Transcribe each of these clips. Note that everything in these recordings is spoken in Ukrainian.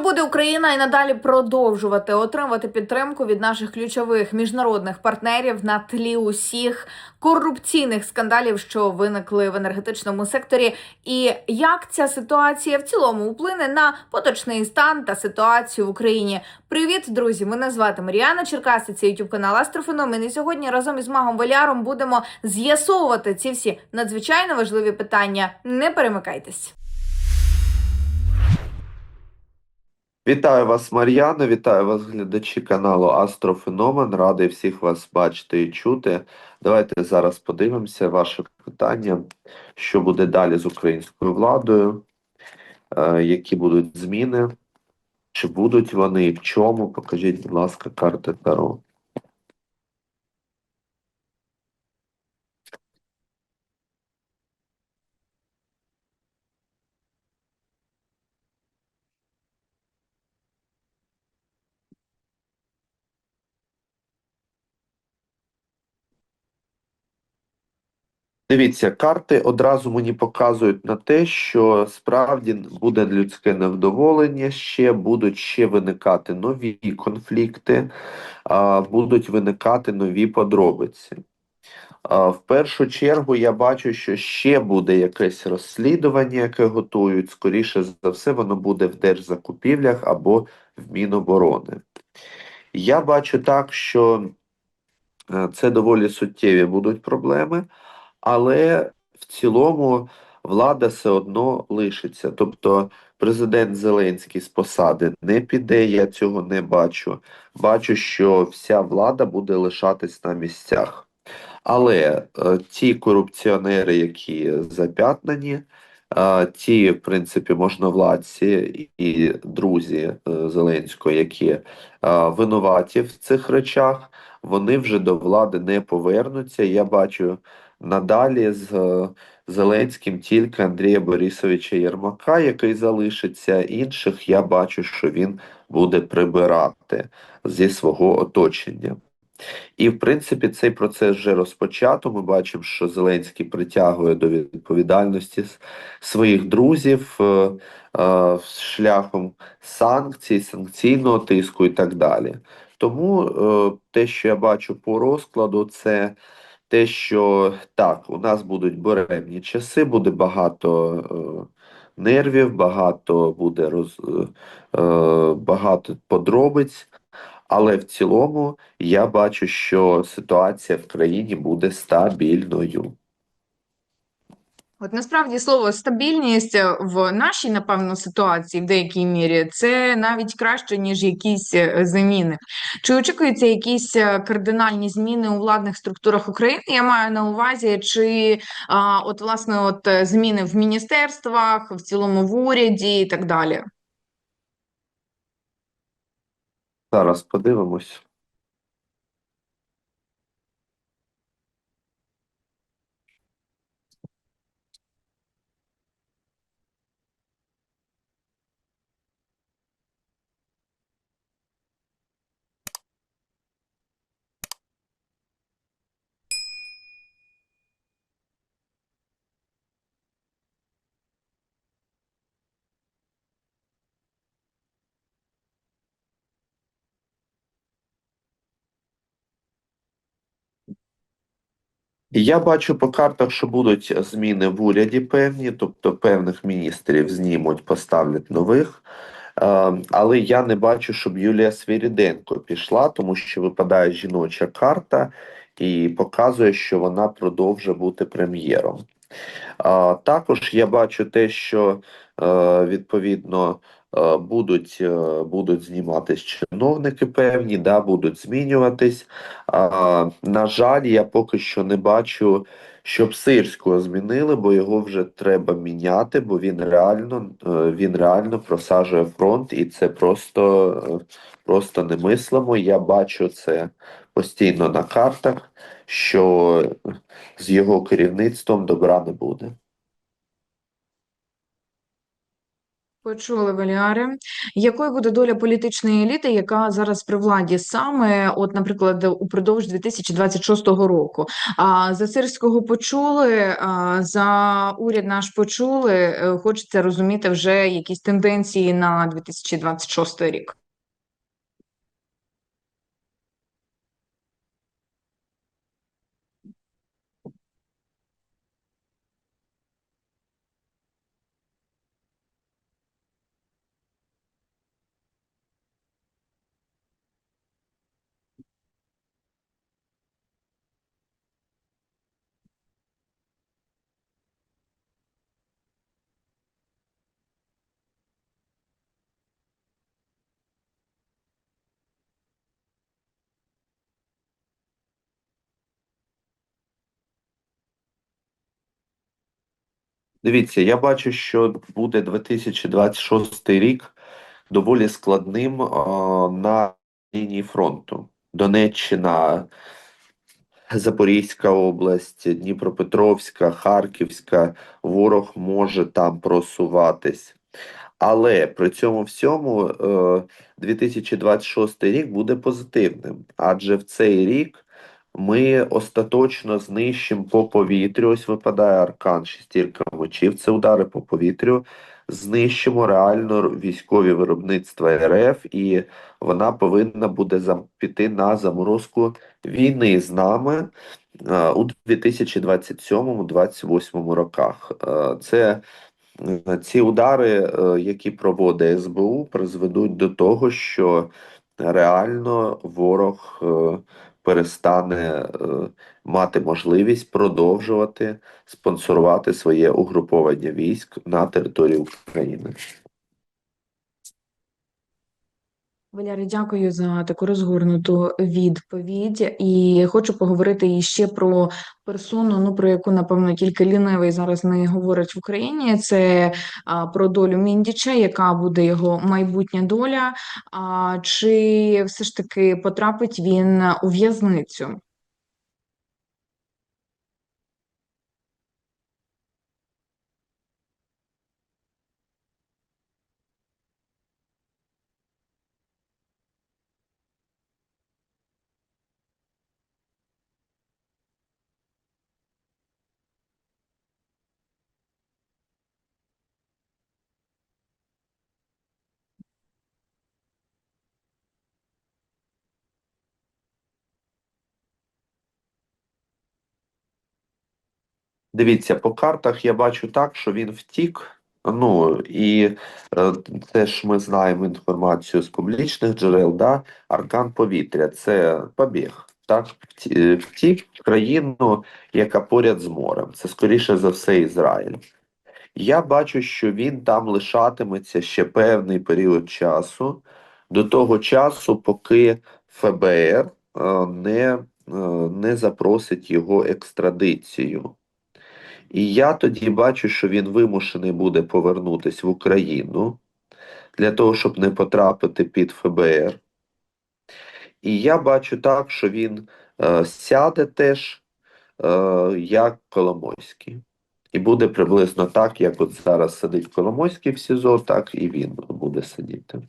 буде Україна і надалі продовжувати отримувати підтримку від наших ключових міжнародних партнерів на тлі усіх корупційних скандалів, що виникли в енергетичному секторі, і як ця ситуація в цілому вплине на поточний стан та ситуацію в Україні? Привіт, друзі! Мене звати Маріана Черкаси. Це youtube канал Астрофеномен. І сьогодні разом із магом Валяром будемо з'ясовувати ці всі надзвичайно важливі питання. Не перемикайтесь. Вітаю вас, Мар'яно, вітаю вас, глядачі каналу Астрофеномен. Радий всіх вас бачити і чути. Давайте зараз подивимося ваше питання, що буде далі з українською владою, е, які будуть зміни, чи будуть вони і в чому. Покажіть, будь ласка, карти Таро. Дивіться, карти одразу мені показують на те, що справді буде людське невдоволення, ще будуть ще виникати нові конфлікти, будуть виникати нові подробиці. В першу чергу я бачу, що ще буде якесь розслідування, яке готують. Скоріше за все, воно буде в держзакупівлях або в Міноборони. Я бачу так, що е, це доволі суттєві будуть проблеми, але в цілому влада все одно лишиться. Тобто президент Зеленський з посади не піде, я цього не бачу. Бачу, що вся влада буде лишатись на місцях. Але е, ті корупціонери, які зап'ятнані, е, ті, в принципі, можновладці і друзі е, Зеленського, які е, винуваті в цих речах, вони вже до влади не повернуться. Я бачу надалі з е, Зеленським тільки Андрія Борисовича Єрмака, який залишиться. Інших я бачу, що він буде прибирати зі свого оточення. І, в принципі, цей процес вже розпочато. Ми бачимо, що Зеленський притягує до відповідальності своїх друзів е, е, шляхом санкцій, санкційного тиску і так далі. Тому е, те, що я бачу по розкладу, це те, що так, у нас будуть буремні часи, буде багато е, нервів, багато буде роз, е, багато подробиць. Але в цілому я бачу, що ситуація в країні буде стабільною. От насправді слово стабільність в нашій, напевно, ситуації в деякій мірі це навіть краще, ніж якісь е, заміни. Чи очікуються якісь е, кардинальні зміни у владних структурах України? Я маю на увазі, чи а, от власне от е, зміни в міністерствах, в цілому в уряді і так далі. Зараз подивимось. Я бачу по картах, що будуть зміни в уряді певні, тобто певних міністрів знімуть, поставлять нових. Е, Але я не бачу, щоб Юлія Свириденко пішла, тому що випадає жіноча карта і показує, що вона продовжує бути прем'єром. А, Також я бачу те, що е, відповідно е, будуть, е, будуть зніматись чиновники певні, да, будуть змінюватись. А, На жаль, я поки що не бачу, щоб Сирського змінили, бо його вже треба міняти, бо він реально, е, він реально просаджує фронт, і це просто, е, просто немислимо. Я бачу це постійно на картах, що з його керівництвом добра не буде. Почули, Валіаре. Якою буде доля політичної еліти, яка зараз при владі саме, от, наприклад, упродовж 2026 року? А за Сирського почули, а за уряд наш почули. Е, Хочеться розуміти вже якісь тенденції на 2026 рік. Дивіться, я бачу, що буде 2026 рік доволі складним а, на лінії фронту. Донеччина, Запорізька область, Дніпропетровська, Харківська. Ворог може там просуватись. Але при цьому всьому е, 2026 рік буде позитивним, адже в цей рік ми остаточно знищимо по повітрю. Ось випадає аркан шестірка мечів. Це удари по повітрю. Знищимо реально військові виробництва РФ, і вона повинна буде піти на заморозку війни з нами е, у 2027-2028 роках. Е, Це Е, Ці удари, які проводить СБУ, призведуть до того, що реально ворог перестане е, мати можливість продовжувати спонсорувати своє угруповання військ на території України. Валярі, дякую за таку розгорнуту відповідь. І хочу поговорити іще про персону, ну про яку, напевно, тільки лінивий зараз не говорить в Україні. Це а, про долю Міндіча, яка буде його майбутня доля. А, чи все ж таки потрапить він у в'язницю? Дивіться, по картах я бачу так, що він втік. Ну і теж ми знаємо інформацію з публічних джерел, да? Аркан повітря це побіг. Так, е, втік в країну, яка поряд з морем. Це скоріше за все Ізраїль. Я бачу, що він там лишатиметься ще певний період часу, до того часу, поки ФБР е, не, е, не запросить його екстрадицію. І я тоді бачу, що він вимушений буде повернутися в Україну для того, щоб не потрапити під ФБР. І я бачу так, що він е, сяде теж е, як Коломойський. І буде приблизно так, як от зараз сидить Коломойський в СІЗО, так і він буде сидіти.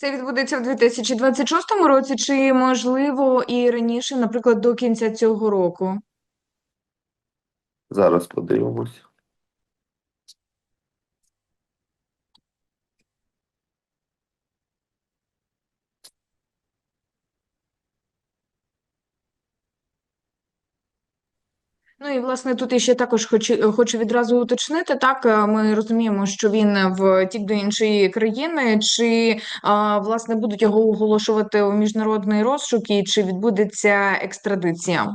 Це відбудеться в 2026 році, чи можливо і раніше, наприклад, до кінця цього року? Зараз подивимось. Ну і власне тут я ще також хочу, хочу відразу уточнити. Так, е, ми розуміємо, що він втік до іншої країни. Чи а, власне будуть його оголошувати у міжнародний розшук, і чи відбудеться екстрадиція?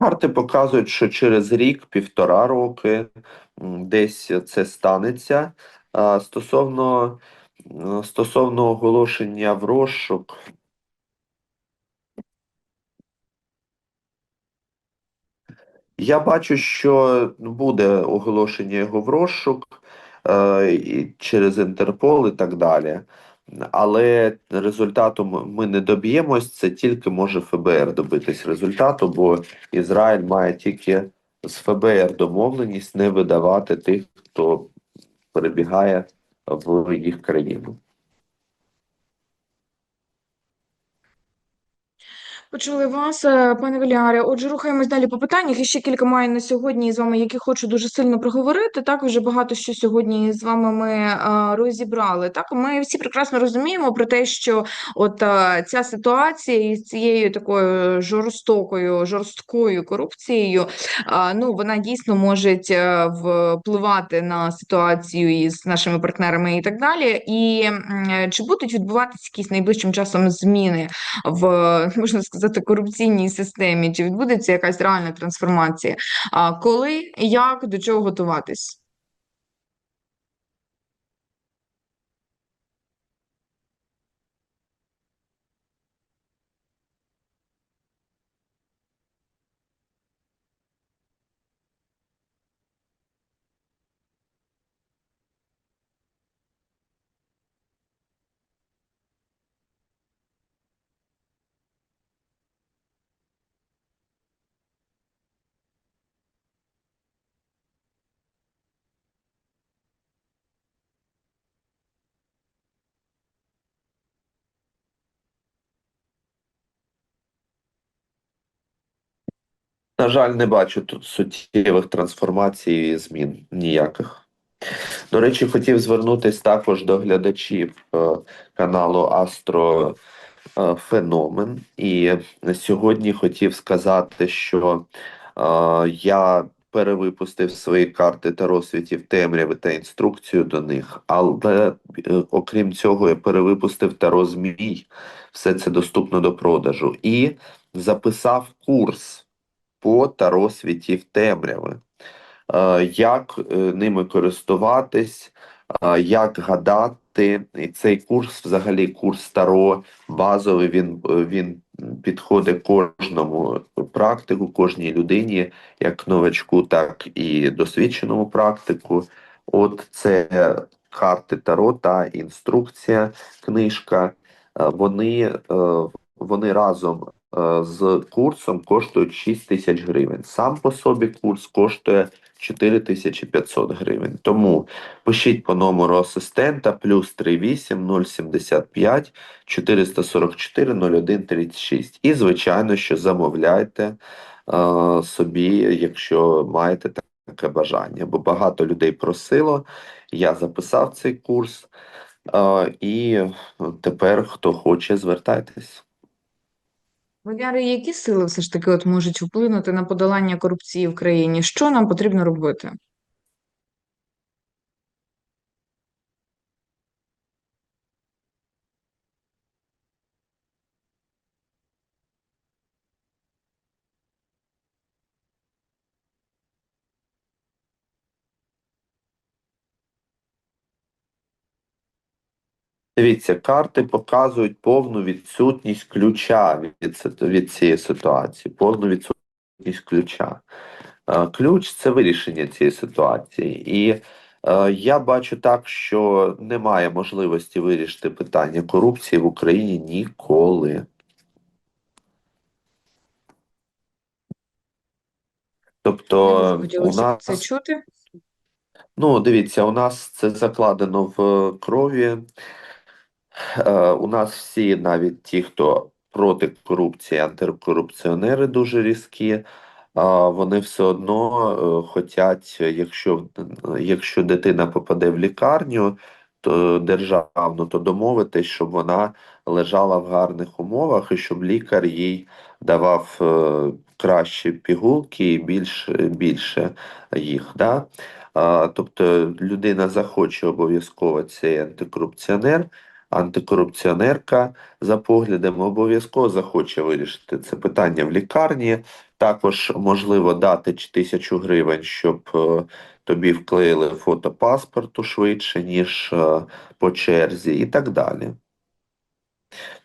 Карти показують, що через рік, півтора роки десь це станеться. Стосовно, стосовно оголошення в розшук, я бачу, що буде оголошення його в розшук, е, через Інтерпол і так далі. Але результату ми не доб'ємось, це тільки може ФБР добитись результату, бо Ізраїль має тільки з ФБР домовленість не видавати тих, хто перебігає в їх країну. Почули вас, е, пане Валяре. Отже, рухаємось далі по питаннях. І ще кілька маю на сьогодні з вами, які хочу дуже сильно проговорити. Так, вже багато що сьогодні з вами ми е, розібрали. Так, ми всі прекрасно розуміємо про те, що от е, ця ситуація із цією такою жорстокою, жорсткою корупцією, е, ну вона дійсно може впливати на ситуацію із нашими партнерами і так далі. І чи будуть відбуватися якісь найближчим часом зміни? в можна сказати корупційній системі? Чи відбудеться якась реальна трансформація? А коли, як, до чого готуватись? На жаль, не бачу тут суттєвих трансформацій і змін ніяких. До речі, хотів звернутися також до глядачів е, каналу Астро е, Феномен. І сьогодні хотів сказати, що е, я перевипустив свої карти та розсвітів темряви та інструкцію до них. Але окрім цього, я перевипустив таро змій. Все це доступно до продажу. І записав курс по таро світів темряви. Е, Як е, ними користуватись, е, як гадати. І цей курс, взагалі, курс Таро базовий, він, він підходить кожному практику, кожній людині, як новачку, так і досвідченому практику. От це карти Таро та інструкція, книжка. Вони, вони разом з курсом коштують 6 тисяч гривень. Сам по собі курс коштує 4500 гривень. Тому пишіть по номеру асистента плюс 38 075 444 01 36. І, звичайно, що замовляйте е, собі, якщо маєте таке бажання. Бо багато людей просило, я записав цей курс. е, І тепер, хто хоче, звертайтесь. Валяри, які сили все ж таки от можуть вплинути на подолання корупції в країні? Що нам потрібно робити? Дивіться, карти показують повну відсутність ключа від, від цієї ситуації, повну відсутність ключа. Е, Ключ це вирішення цієї ситуації. І е, я бачу так, що немає можливості вирішити питання корупції в Україні ніколи. Тобто у б це чути. ну дивіться, у нас це закладено в крові. Е, У нас всі, навіть ті, хто проти корупції, антикорупціонери дуже різкі, вони все одно е, хотять, якщо, якщо дитина попаде в лікарню, то державну, то домовитись, щоб вона лежала в гарних умовах і щоб лікар їй давав е, кращі пігулки і більш, більше їх. Да? Тобто людина захоче обов'язково цей антикорупціонер антикорупціонерка за поглядами обов'язково захоче вирішити це питання в лікарні. Також можливо дати тисячу гривень, щоб е, тобі вклеїли фото паспорту швидше, ніж е, по черзі, і так далі.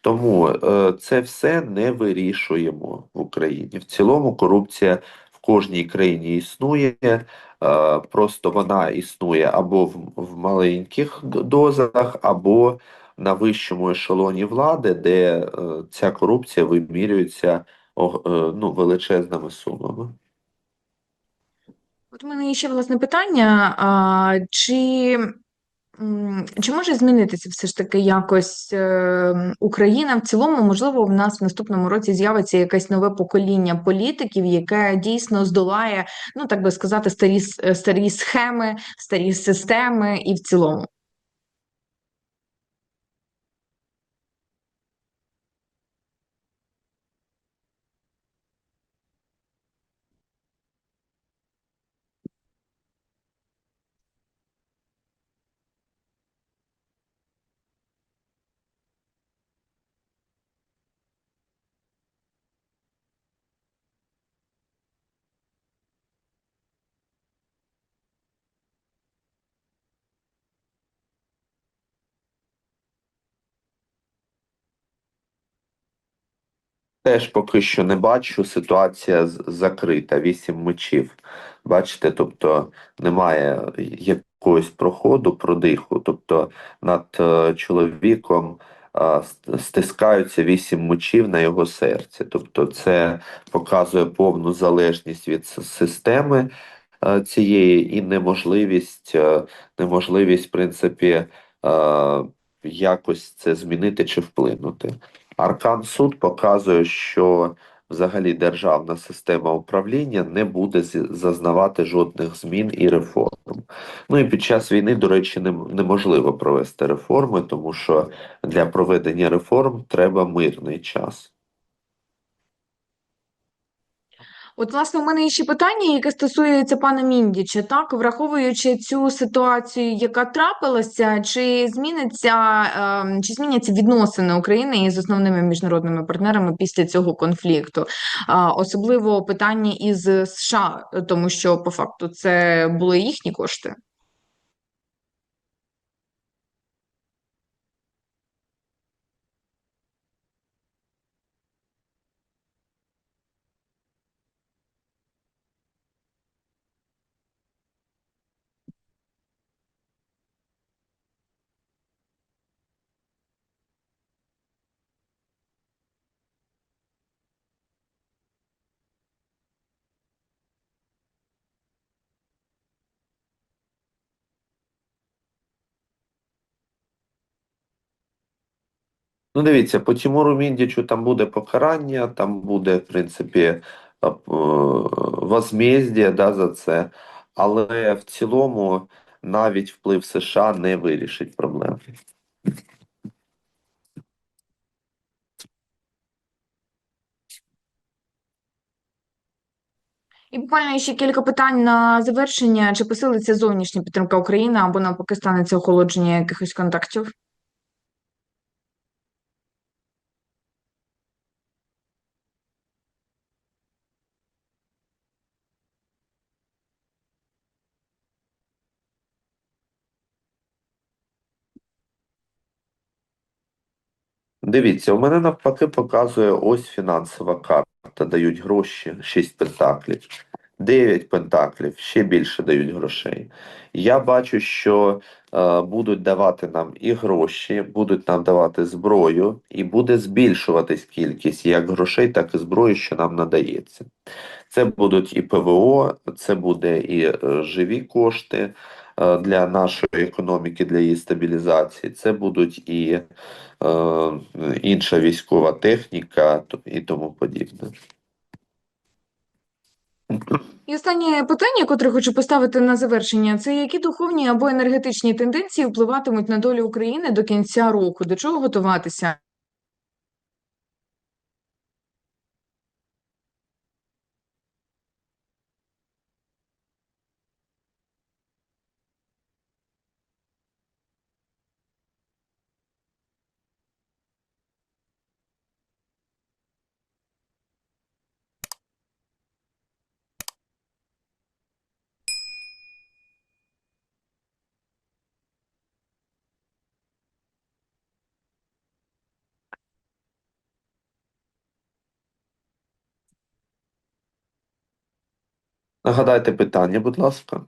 Тому е, це все не вирішуємо в Україні. В цілому корупція в кожній країні існує. Просто вона існує або в маленьких дозах, або на вищому ешелоні влади, де е, ця корупція вимірюється е, ну, величезними сумами. От у мене ще власне питання: а, чи, чи може змінитися все ж таки якось е, Україна в цілому? Можливо, в нас в наступному році з'явиться якесь нове покоління політиків, яке дійсно здолає, ну так би сказати, старі, старі схеми, старі системи і в цілому. Теж поки що не бачу, ситуація закрита, вісім мечів. Бачите, тобто немає якогось проходу, продиху. Тобто над е, чоловіком е, стискаються вісім мечів на його серці. Тобто, це показує повну залежність від системи е, цієї і неможливість, неможливість, в принципі, якось це змінити чи вплинути. Аркан суд показує, що взагалі державна система управління не буде зазнавати жодних змін і реформ. Ну і під час війни, до речі, неможливо провести реформи, тому що для проведення реформ треба мирний час. От, власне, у мене є ще питання, яке стосується пана Міндіча. Так, враховуючи цю ситуацію, яка трапилася, чи зміниться, ем, чи зміняться відносини України із основними міжнародними партнерами після цього конфлікту? Особливо питання із США, тому що по факту це були їхні кошти. Ну, дивіться, по Тимуру Міндічу там буде покарання, там буде, в принципі, е, е, возмездя да, за це, але в цілому навіть вплив США не вирішить проблем. І буквально ще кілька питань на завершення. Чи посилиться зовнішня підтримка України або навпаки станеться охолодження якихось контактів? Дивіться, у мене навпаки показує ось фінансова карта, дають гроші, 6 пентаклів. 9 пентаклів, ще більше дають грошей. Я бачу, що е, будуть давати нам і гроші, будуть нам давати зброю, і буде збільшуватись кількість як грошей, так і зброї, що нам надається. Це будуть і ПВО, це буде і е, живі кошти е, для нашої економіки, для її стабілізації. Це будуть і інша військова техніка і тому подібне. І останнє питання, котре хочу поставити на завершення, це які духовні або енергетичні тенденції впливатимуть на долю України до кінця року? До чого готуватися? Нагадайте питання, будь ласка.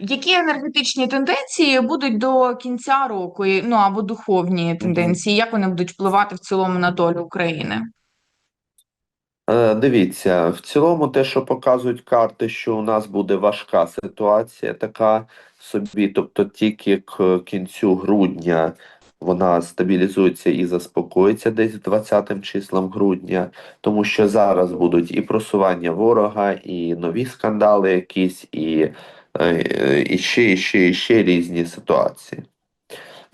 Які енергетичні тенденції будуть до кінця року, ну або духовні тенденції, як вони будуть впливати в цілому на долю України? Е, дивіться, в цілому те, що показують карти, що у нас буде важка ситуація, така собі, тобто тільки к кінцю грудня вона стабілізується і заспокоїться десь 20 числом грудня, тому що зараз будуть і просування ворога, і нові скандали якісь, і, е, і ще, і ще, і ще різні ситуації.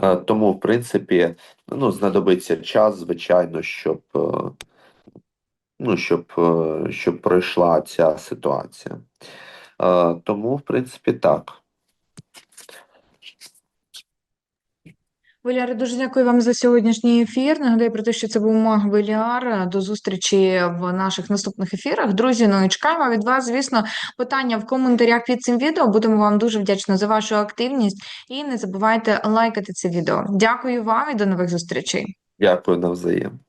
Е, Тому, в принципі, ну, знадобиться час, звичайно, щоб. е, ну, щоб, щоб пройшла ця ситуація. Тому, в принципі, так. Валяре, дуже дякую вам за сьогоднішній ефір. Нагадаю про те, що це був Маг Веліар. До зустрічі в наших наступних ефірах. Друзі, ну і чекаємо від вас, звісно, питання в коментарях під цим відео. Будемо вам дуже вдячні за вашу активність. І не забувайте лайкати це відео. Дякую вам і до нових зустрічей. Дякую навзаєм.